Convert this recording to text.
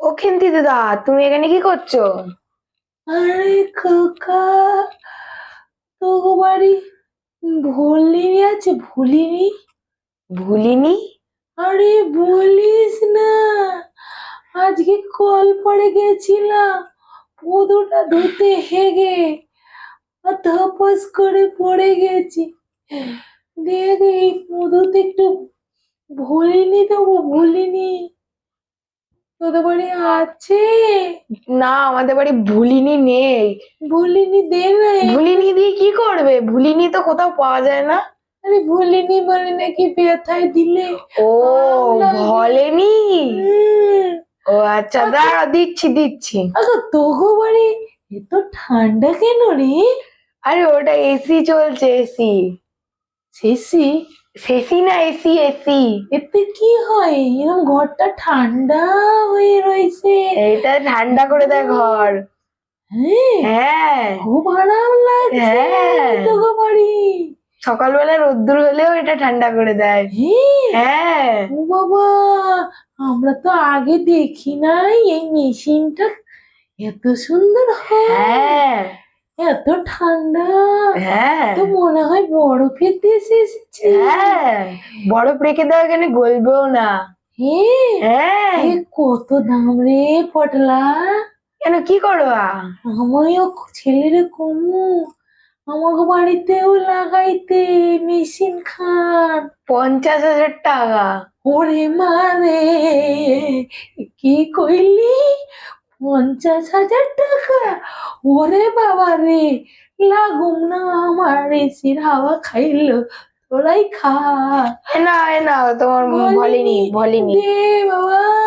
ও খেন্তি দাদা তুমি এখানে কি করছ? আরে কাকা তোগো বাড়ি ভুলিনি আছে ভুলিনি? ভুলিনি? আরে বলিস না আজকে কল পড়ে গেছিলাম পুদুটা ধুতে হেগে ধপাস করে পড়ে গেছি। দেখ এই পুদুতে একটু ভুলিনি দেবো ভুলিনি। তোদের বাড়ি আছে? না আমাদের বাড়ি ভুলিনি নেই। ভুলিনি দে না ভুলিনি দিয়ে কি করবে? ভুলিনি তো কোথাও পাওয়া যায় না। আরে ভুলিনি বলে নাকি ব্যথায় দিলে? ও ভলেনি ও আচ্ছা দাঁড়া দিচ্ছি দিচ্ছি। আগো তোগো বাড়ি এত ঠান্ডা কেন রে? আরে ওটা এসি চলছে এসি শেষি সেসি না এসি এসি। এতে কি হয়? এরকম ঘরটা ঠান্ডা হয়ে রয়েছে। এটা ঠান্ডা করে দেয় ঘর। হ্যাঁ? হ্যাঁ। খুব আরাম লাগছে। হ্যাঁ। বাড়ি। সকালবেলা রোদ্দুর হলেও এটা ঠান্ডা করে দেয়। হ্যাঁ। হ্যাঁ। ও বাবা আমরা তো আগে দেখি নাই এই মেশিনটা। এত সুন্দর হ্যাঁ। এত ঠান্ডা। হ্যাঁ। তো মনে হয় বরফের দেশে এসেছে। হ্যাঁ। বরফ রেখে দেওয়া এখানে গলবেও না। হ্যাঁ। হ্যাঁ কত দাম রে পটলা। কেন কি করবা আমিও ছেলেরে কমু আমাকে বাড়িতেও লাগাইতে মেশিন খান। পঞ্চাশ হাজার টাকা। ওরে মারে কি কইলি? পঞ্চাশ হাজার টাকা? ওরে বাবা রে লাগুম না আমার এসির হাওয়া খাইলো তোরাই খা। না না তোমার বলেনি বলেনি। দে বাবা।